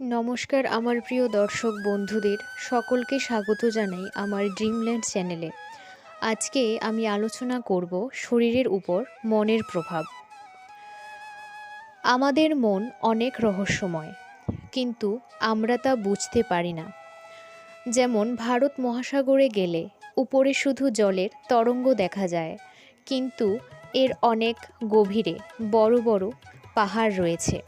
নমস্কার আমার প্রিয় দর্শক বন্ধুদের, সকলকে স্বাগত জানাই আমার ড্রিমল্যান্ড চ্যানেলে আজকে আমি আলোচনা করব শরীরের উপর মনের প্রভাব। আমাদের মন অনেক রহস্যময়, কিন্তু আমরা তা বুঝতে পারি না। যেমন ভারত মহাসাগরে গেলে উপরে শুধু জলের তরঙ্গ দেখা যায়, কিন্তু এর অনেক গভীরে বড় বড় পাহাড় রয়েছে।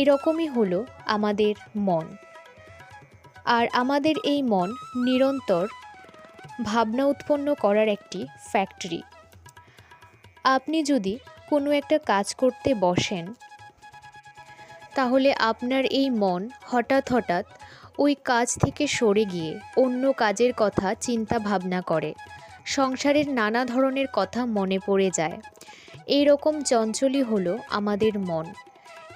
এরকমই হলো আমাদের মন। আর আমাদের এই মন নিরন্তর ভাবনা উৎপন্ন করার একটি ফ্যাক্টরি আপনি যদি কোনো একটা কাজ করতে বসেন, তাহলে আপনার এই মন হঠাৎ হঠাৎ ওই কাজ থেকে সরে গিয়ে অন্য কাজের কথা চিন্তা ভাবনা করে। সংসারের নানা ধরনের কথা মনে পড়ে যায়। এই রকম চঞ্চলই হলো আমাদের মন।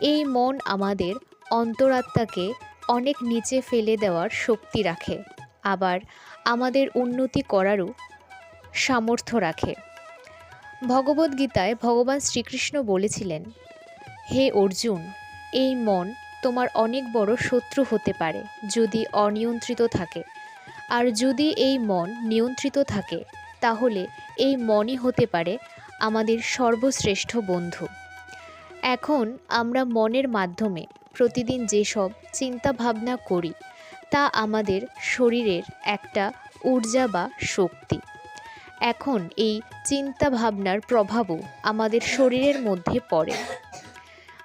এই মন আমাদের অন্তরাত্মাকে অনেক নিচে ফেলে দেওয়ার শক্তি রাখে, আবার আমাদের উন্নতি করারও সামর্থ্য রাখে। ভগবদ্গীতায় ভগবান শ্রীকৃষ্ণ বলেছিলেন, হে অর্জুন, এই মন তোমার অনেক বড় শত্রু হতে পারে যদি অনিয়ন্ত্রিত থাকে। আর যদি এই মন নিয়ন্ত্রিত থাকে, তাহলে এই মনই হতে পারে আমাদের সর্বশ্রেষ্ঠ বন্ধু। এখন আমরা মনের মাধ্যমে প্রতিদিন যেসব চিন্তা ভাবনা করি, তা আমাদের শরীরের একটা ঊর্জা বা শক্তি। এখন এই চিন্তা ভাবনার প্রভাবও আমাদের শরীরের মধ্যে পড়ে।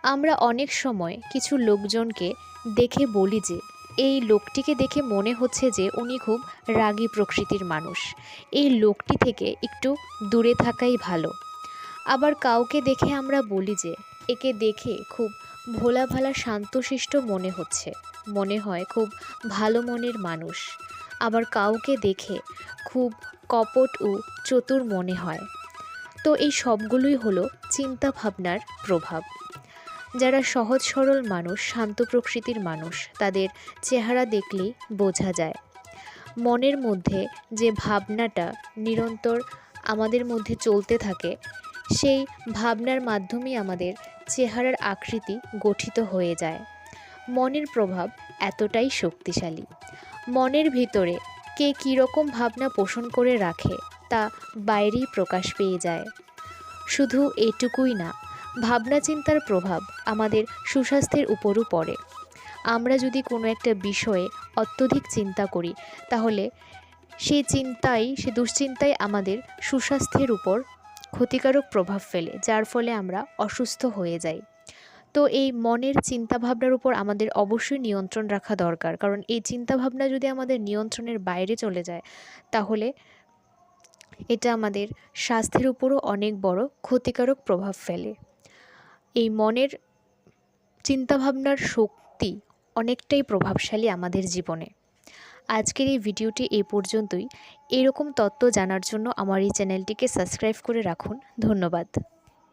আমরা অনেক সময় কিছু লোকজনকে দেখে বলি যে, এই লোকটিকে দেখে মনে হচ্ছে যে উনি খুব রাগী প্রকৃতির মানুষ। এই লোকটি থেকে একটু দূরে থাকাই ভালো। আবার কাউকে দেখে আমরা বলি যে একে দেখে খুব ভোলা ভালা শান্তশিষ্ট মনে হচ্ছে। মনে হয় খুব ভালো মনের মানুষ। আবার কাউকে দেখে খুব কপট ও চতুর মনে হয়। তো এই সবগুলোই হলো চিন্তা ভাবনার প্রভাব। যারা সহজ সরল মানুষ, শান্ত প্রকৃতির মানুষ, তাদের চেহারা দেখলেই বোঝা যায়। মনের মধ্যে যে ভাবনাটা নিরন্তর আমাদের মধ্যে চলতে থাকে, সেই ভাবনার মাধ্যমেই আমাদের চেহারার আকৃতি গঠিত হয়ে যায়। মনের প্রভাব এতটাই শক্তিশালী। মনের ভিতরে কে কীরকম ভাবনা পোষণ করে রাখে তা বাইরেই প্রকাশ পেয়ে যায়। শুধু এটুকুই না, ভাবনা চিন্তার প্রভাব আমাদের সুস্বাস্থ্যের উপরও পড়ে। আমরা যদি কোনো একটা বিষয়ে অত্যধিক চিন্তা করি, তাহলে সেই চিন্তাই, সে দুশ্চিন্তাই আমাদের সুস্বাস্থ্যের উপর ক্ষতিকারক প্রভাব ফেলে, যার ফলে আমরা অসুস্থ হয়ে যাই। তো এই মনের চিন্তাভাবনার উপর আমাদের অবশ্যই নিয়ন্ত্রণ রাখা দরকার। কারণ এই চিন্তাভাবনা যদি আমাদের নিয়ন্ত্রণের বাইরে চলে যায়, তাহলে এটা আমাদের স্বাস্থ্যের উপরও অনেক বড় ক্ষতিকারক প্রভাব ফেলে। এই মনের চিন্তাভাবনার শক্তি অনেকটাই প্রভাবশালী আমাদের জীবনে। আজকের এই ভিডিওটি এই পর্যন্তই। এরকম তত্ত্ব জানার জন্য আমার এই চ্যানেলটিকে সাবস্ক্রাইব করে রাখুন। ধন্যবাদ।